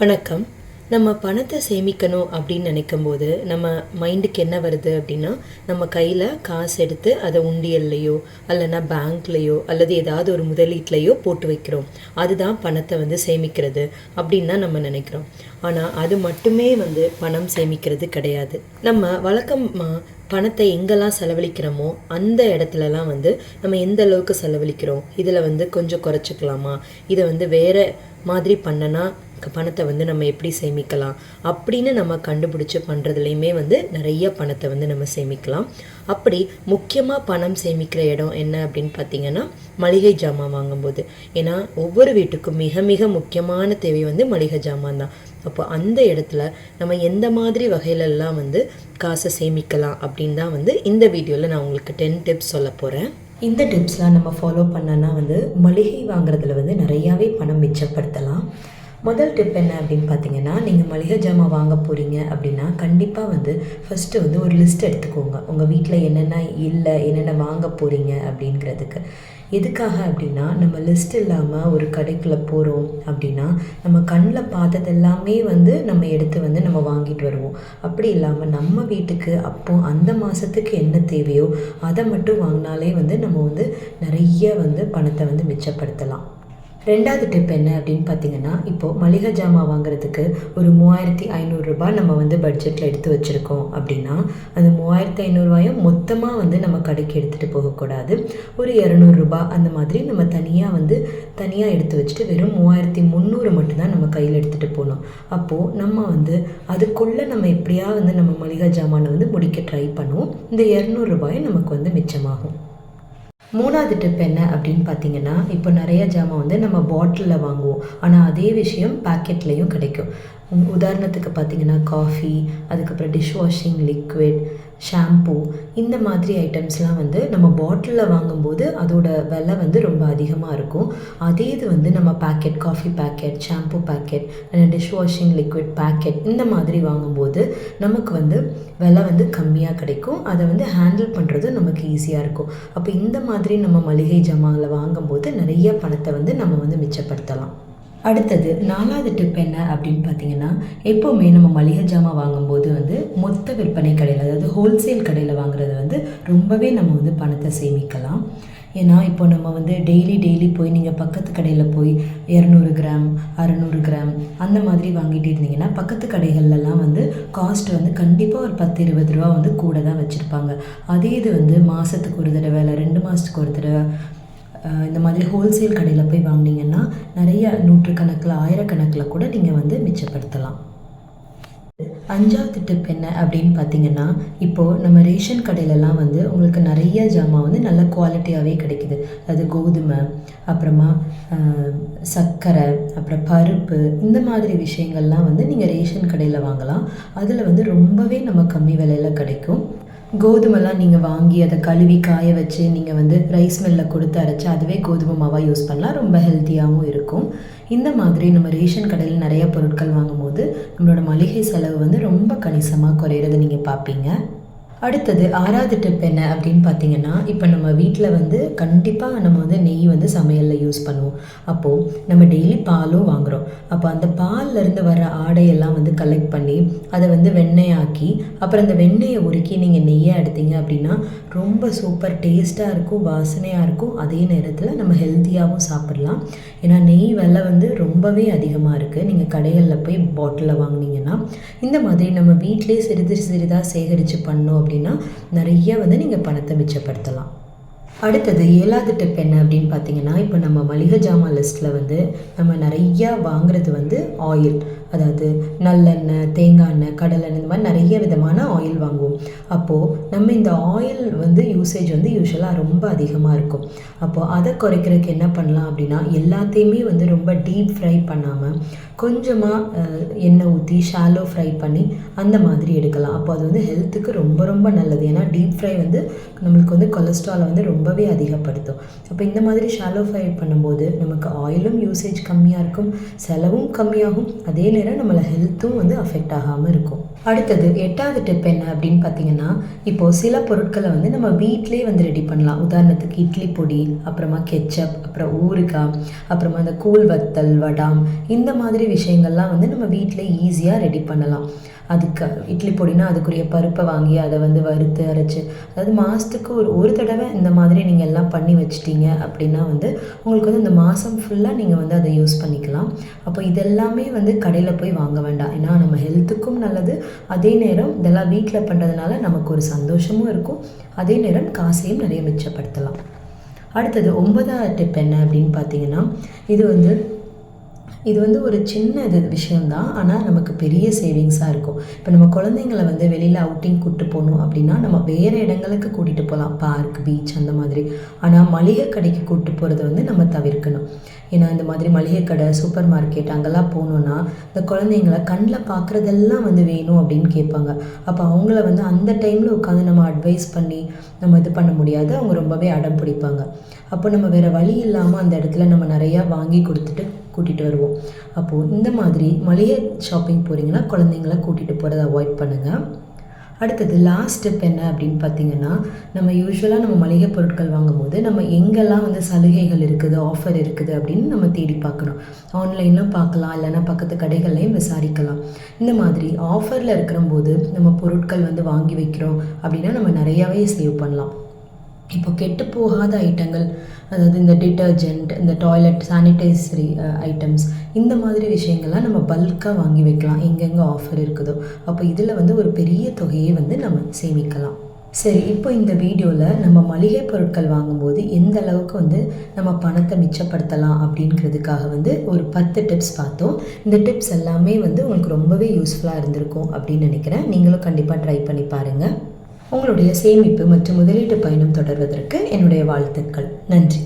வணக்கம். நம்ம பணத்தை சேமிக்கணும் அப்படின்னு நினைக்கும் போது நம்ம மைண்டுக்கு என்ன வருது அப்படின்னா நம்ம கையில் காசு எடுத்து அதை உண்டியல்லையோ அல்லனா பேங்க்லேயோ அல்லது ஏதாவது ஒரு முதலீட்லையோ போட்டு வைக்கிறோம். அதுதான் பணத்தை வந்து சேமிக்கிறது அப்படின்னு தான் நம்ம நினைக்கிறோம். ஆனால் அது மட்டுமே வந்து பணம் சேமிக்கிறது கிடையாது. நம்ம வழக்கமாக பணத்தை எங்கெல்லாம் செலவழிக்கிறோமோ அந்த இடத்துலலாம் வந்து நம்ம எந்த அளவுக்கு செலவழிக்கிறோம்? இதில் வந்து கொஞ்சம் குறைச்சிக்கலாமா? இதை வந்து வேறு மாதிரி பண்ணனா பணத்தை வந்து நம்ம எப்படி சேமிக்கலாம் அப்படின்னு நம்ம கண்டுபிடிச்சி பண்ணுறதுலையுமே வந்து நிறைய பணத்தை வந்து நம்ம சேமிக்கலாம். அப்படி முக்கியமாக பணம் சேமிக்கிற இடம் என்ன அப்படின்னு பார்த்தீங்கன்னா மளிகை ஜாமான் வாங்கும்போது. ஏன்னா ஒவ்வொரு வீட்டுக்கும் மிக மிக முக்கியமான தேவை வந்து மளிகை ஜாமான் தான். அப்போ அந்த இடத்துல நம்ம எந்த மாதிரி வகையிலெல்லாம் வந்து காசை சேமிக்கலாம் அப்படின்னு தான் வந்து இந்த வீடியோவில் நான் உங்களுக்கு டென் டிப்ஸ் சொல்ல போகிறேன் இந்த டிப்ஸ்லாம் நம்ம ஃபாலோ பண்ணோன்னா வந்து மளிகை வாங்குறதுல வந்து நிறையாவே பணம் மிச்சப்படுத்தலாம். முதல் டிப் என்ன அப்படின்னு பார்த்தீங்கன்னா நீங்கள் மளிகை ஜாமான் வாங்க போகிறீங்க அப்படின்னா கண்டிப்பாக வந்து ஃபஸ்ட்டு வந்து ஒரு லிஸ்ட் எடுத்துக்கோங்க. உங்கள் வீட்டில் என்னென்ன இல்லை என்னென்ன வாங்க போகிறீங்க அப்படிங்கிறதுக்கு. எதுக்காக அப்படின்னா நம்ம லிஸ்ட் இல்லாமல் ஒரு கடைக்குள்ளே போகிறோம் அப்படின்னா நம்ம கண்ணில் பார்த்தது எல்லாமே வந்து நம்ம எடுத்து வந்து நம்ம வாங்கிட்டு வருவோம். அப்படி இல்லாமல் நம்ம வீட்டுக்கு அப்போ அந்த மாதத்துக்கு என்ன தேவையோ அதை மட்டும் வாங்கினாலே வந்து நம்ம வந்து நிறைய வந்து பணத்தை வந்து மிச்சப்படுத்தலாம். ரெண்டாவது டிப் என்ன அப்படின்னு பார்த்தீங்கன்னா இப்போது மளிகை ஜாமான் வாங்குறதுக்கு ஒரு மூவாயிரத்தி ஐநூறுரூபா நம்ம வந்து பட்ஜெட்டில் எடுத்து வச்சுருக்கோம் அப்படின்னா அந்த மூவாயிரத்தி ஐநூறுரூவாயும் மொத்தமாக வந்து நம்ம கடைக்கு எடுத்துகிட்டு போகக்கூடாது. ஒரு இரநூறுபா அந்த மாதிரி நம்ம தனியாக வந்து தனியாக எடுத்து வச்சுட்டு வெறும் மூவாயிரத்தி முந்நூறு மட்டும்தான் நம்ம கையில் எடுத்துகிட்டு போகணும். அப்போது நம்ம வந்து அதுக்குள்ளே நம்ம எப்படியா வந்து நம்ம மளிகை ஜாமானை வந்து முடிக்க ட்ரை பண்ணுவோம். இந்த இரநூறுபாயும் நமக்கு வந்து மிச்சமாகும். மூணாவது டிப் என்ன அப்படின்னு பார்த்தீங்கன்னா இப்போ நிறைய ஜாமான் வந்து நம்ம பாட்டிலில் வாங்குவோம். ஆனால் அதே விஷயம் பேக்கெட்லேயும் கிடைக்கும். உதாரணத்துக்கு பார்த்தீங்கன்னா காஃபி அதுக்கப்புறம் டிஷ் வாஷிங் லிக்விட் ஷாம்பூ இந்த மாதிரி ஐட்டம்ஸ்லாம் வந்து நம்ம பாட்டிலில் வாங்கும்போது அதோட விலை வந்து ரொம்ப அதிகமாக இருக்கும். அதே இது வந்து நம்ம packet coffee packet shampoo packet dish washing liquid packet இந்த மாதிரி வாங்கும்போது நமக்கு வந்து விலை வந்து கம்மியாக கிடைக்கும். அதை வந்து ஹேண்டில் பண்ணுறது நமக்கு ஈஸியாக இருக்கும். அப்போ இந்த மாதிரி நம்ம மளிகை ஜமாவில் வாங்கும்போது நிறைய பணத்தை வந்து நம்ம வந்து மிச்சப்படுத்தலாம். அடுத்தது நாலாவது டிப் என்ன அப்படின்னு பார்த்தீங்கன்னா எப்போவுமே நம்ம மளிகை ஜாமான் வாங்கும்போது வந்து மொத்த விற்பனை கடையில் அதாவது ஹோல்சேல் கடையில் வாங்குறது வந்து ரொம்பவே நம்ம வந்து பணத்தை சேமிக்கலாம். ஏன்னா இப்போ நம்ம வந்து டெய்லி டெய்லி போய் நீங்கள் பக்கத்து கடையில் போய் இரநூறு கிராம் அறநூறு கிராம் அந்த மாதிரி வாங்கிட்டு இருந்தீங்கன்னா பக்கத்து கடைகள்லாம் வந்து காஸ்ட் வந்து கண்டிப்பாக ஒரு பத்து இருபது ரூபா வந்து கூட தான் வச்சுருப்பாங்க. அதே இது வந்து மாதத்துக்கு ஒரு தடவை இல்லை ரெண்டு மாதத்துக்கு ஒரு தடவை இந்த மாதிரி ஹோல்சேல் கடையில் போய் வாங்குனீங்கன்னா நிறைய நூற்றுக்கணக்கில் ஆயிரக்கணக்கில் கூட நீங்கள் வந்து மிச்சப்படுத்தலாம். அஞ்சாவது டிப் என்ன அப்படின்னு பார்த்தீங்கன்னா இப்போது நம்ம ரேஷன் கடையிலலாம் வந்து உங்களுக்கு நிறைய ஜாமான் வந்து நல்ல குவாலிட்டியாகவே கிடைக்குது. அது கோதுமை அப்புறமா சர்க்கரை அப்புறம் பருப்பு இந்த மாதிரி விஷயங்கள்லாம் வந்து நீங்கள் ரேஷன் கடையில் வாங்கலாம். அதில் வந்து ரொம்பவே நம்ம கம்மி விலையில் கிடைக்கும். கோதுமைலாம் நீங்கள் வாங்கி அதை கழுவி காய வச்சு நீங்கள் வந்து ரைஸ் மில்லில் கொடுத்து அரைச்சி அதுவே கோதுமை மாவாக யூஸ் பண்ணலாம். ரொம்ப ஹெல்த்தியாகவும் இருக்கும். இந்த மாதிரி நம்ம ரேஷன் கடையில் நிறைய பொருட்கள் வாங்கும்போது நம்மளோட மளிகை செலவு வந்து ரொம்ப கணிசமாக குறையிறத நீங்கள் பார்ப்பீங்க. அடுத்தது ஆறாவது டிப் என்ன அப்படின்னு பார்த்தீங்கன்னா இப்போ நம்ம வீட்டில் வந்து கண்டிப்பாக நம்ம வந்து நெய் வந்து சமையலில் யூஸ் பண்ணுவோம். அப்போது நம்ம டெய்லி பாலும் வாங்குகிறோம் அப்போ அந்த பால்லேருந்து வர ஆடையெல்லாம் வந்து கலெக்ட் பண்ணி அதை வந்து வெண்ணெயாக்கி அப்புறம் அந்த வெண்ணெயை உருக்கி நீங்கள் நெய்யாக எடுத்தீங்க அப்படின்னா ரொம்ப சூப்பர் டேஸ்ட்டாக இருக்கும் வாசனையாக இருக்கும். அதே நேரத்தில் நம்ம ஹெல்த்தியாகவும் சாப்பிட்லாம். ஏன்னா நெய் விலை வந்து ரொம்பவே அதிகமாக இருக்குது நீங்கள் கடைகளில் போய் பாட்டிலில் வாங்கினீங்கன்னா இந்த மாதிரி நம்ம வீட்டிலே சிறிது சிறிதாக சேகரித்து பண்ணோம் அப்படின்னா நிறைய வந்து நீங்கள் பணத்தை மிச்சப்படுத்தலாம். அடுத்தது ஏழாவது டிப் என்ன அப்படின்னு பார்த்தீங்கன்னா இப்போ நம்ம மளிகை ஜாமான் லிஸ்ட்டில் வந்து நம்ம நிறையா வாங்குறது வந்து ஆயில் அதாவது நல்லெண்ணெய் தேங்காய் எண்ணெய் கடலெண்ணெய் இந்த மாதிரி நிறைய விதமான ஆயில் வாங்குவோம். அப்போது நம்ம இந்த ஆயில் வந்து யூசேஜ் வந்து யூஸ்வலாக ரொம்ப அதிகமாக இருக்கும். அப்போது அதை குறைக்கிறதுக்கு என்ன பண்ணலாம் அப்படின்னா எல்லாத்தையுமே வந்து ரொம்ப டீப் ஃப்ரை பண்ணாமல் கொஞ்சமாக எண்ணெய் ஊற்றி ஷாலோ ஃப்ரை பண்ணி அந்த மாதிரி எடுக்கலாம். அப்போ அது வந்து ஹெல்த்துக்கு ரொம்ப ரொம்ப நல்லது. ஏன்னா டீப் ஃப்ரை வந்து நம்மளுக்கு வந்து கொலஸ்ட்ராலை வந்து ரொம்ப ரொம்பவே அதிகப்படுத்தும். அப்போ இந்த மாதிரி ஷாலோ ஃப்ரை பண்ணும்போது நமக்கு ஆயிலும் யூசேஜ் கம்மியாக இருக்கும் செலவும் கம்மியாகும். அதே நேரம் நம்மளை ஹெல்த்தும் வந்து அஃபெக்ட் ஆகாமல் இருக்கும். அடுத்தது எட்டாவது டிப் என்ன அப்படின்னு பார்த்தீங்கன்னா இப்போது சில பொருட்களை வந்து நம்ம வீட்டிலே வந்து ரெடி பண்ணலாம். உதாரணத்துக்கு இட்லி பொடி அப்புறமா கெச்சப் அப்புறம் ஊறுகாய் அப்புறமா அந்த கூழ் வத்தல் வடாம் இந்த மாதிரி விஷயங்கள்லாம் வந்து நம்ம வீட்டில் ஈஸியாக ரெடி பண்ணலாம். அதுக்கு இட்லி பொடினா அதுக்குரிய பருப்பை வாங்கி அதை வந்து வறுத்து அரைச்சி. அதாவது மாதத்துக்கு ஒரு ஒரு தடவை இந்த மாதிரி நீங்கள் எல்லாம் பண்ணி வச்சிட்டீங்க அப்படின்னா வந்து உங்களுக்கு வந்து இந்த மாதம் ஃபுல்லாக நீங்கள் வந்து அதை யூஸ் பண்ணிக்கலாம். அப்போ இதெல்லாமே வந்து கடையில் போய் வாங்க வேண்டாம். ஏன்னா நம்ம ஹெல்த்துக்கும் நல்லது. அதே நேரம் இதெல்லாம் வீட்டில் பண்ணுறதுனால நமக்கு ஒரு சந்தோஷமும் இருக்கும். அதே நேரம் காசையும் நிறைய மிச்சப்படுத்தலாம். அடுத்தது ஒன்பதாவது டிப் என்ன அப்படின்னு பார்த்தீங்கன்னா இது வந்து இது வந்து ஒரு சின்ன இது விஷயம்தான் ஆனால் நமக்கு பெரிய சேவிங்ஸாக இருக்கும். இப்போ நம்ம குழந்தைங்களை வந்து வெளியில் அவுட்டிங் கூப்பிட்டு போகணும் அப்படின்னா நம்ம வேறு இடங்களுக்கு கூட்டிகிட்டு போகலாம். பார்க் பீச் அந்த மாதிரி. ஆனால் மளிகை கடைக்கு கூப்பிட்டு போகிறத வந்து நம்ம தவிர்க்கணும். ஏன்னா இந்த மாதிரி மளிகை கடை சூப்பர் மார்க்கெட் அங்கெல்லாம் போகணுன்னா இந்த குழந்தைங்கள கண்ணில் பார்க்குறதெல்லாம் வந்து வேணும் அப்படின்னு கேட்பாங்க. அப்போ அவங்கள வந்து அந்த டைமில் உட்காந்து நம்ம அட்வைஸ் பண்ணி நம்ம இது பண்ண முடியாது. அவங்க ரொம்பவே அடம் பிடிப்பாங்க. அப்போ நம்ம வேறு வழி இல்லாமல் அந்த இடத்துல நம்ம நிறையா வாங்கி கொடுத்துட்டு கூட்டிகிட்டு வருவோம். அப்போது இந்த மாதிரி மளிகை ஷாப்பிங் போகிறீங்கன்னா குழந்தைங்கள கூட்டிகிட்டு போகிறத அவாய்ட் பண்ணுங்கள் அடுத்தது லாஸ்ட் ஸ்டெப் என்ன அப்படின்னு பார்த்தீங்கன்னா நம்ம யூஸ்வலாக நம்ம மளிகை பொருட்கள் வாங்கும்போது நம்ம எங்கெல்லாம் வந்து சலுகைகள் இருக்குது ஆஃபர் இருக்குது அப்படின்னு நம்ம தேடி பார்க்கணும். ஆன்லைனில் பார்க்கலாம் இல்லைன்னா பக்கத்து கடைகள்லையும் விசாரிக்கலாம். இந்த மாதிரி ஆஃபரில் இருக்கிற போது நம்ம பொருட்கள் வந்து வாங்கி வைக்கிறோம் அப்படின்னா நம்ம நிறையாவே சேவ் பண்ணலாம். இப்போ கெட்டு போகாத ஐட்டங்கள் அதாவது இந்த டிட்டர்ஜென்ட் இந்த டாய்லெட் சானிடைசரி ஐட்டம்ஸ் இந்த மாதிரி விஷயங்கள்லாம் நம்ம பல்காக வாங்கி வைக்கலாம். எங்கெங்கே ஆஃபர் இருக்குதோ. அப்போ இதில் வந்து ஒரு பெரிய தொகையை வந்து நம்ம சேமிக்கலாம். சரி இப்போ இந்த வீடியோவில் நம்ம மளிகை பொருட்கள் வாங்கும்போது எந்த அளவுக்கு வந்து நம்ம பணத்தை மிச்சப்படுத்தலாம் அப்படிங்கிறதுக்காக வந்து ஒரு பத்து டிப்ஸ் பார்த்தோம். இந்த டிப்ஸ் எல்லாமே வந்து உங்களுக்கு ரொம்பவே யூஸ்ஃபுல்லாக இருந்திருக்கும் அப்படின்னு நினைக்கிறேன். நீங்களும் கண்டிப்பாக ட்ரை பண்ணி பாருங்கள் உங்களுடைய சேமிப்பு மற்றும் முதலீட்டு பயணம் தொடர்வதற்கு என்னுடைய வாழ்த்துக்கள். நன்றி.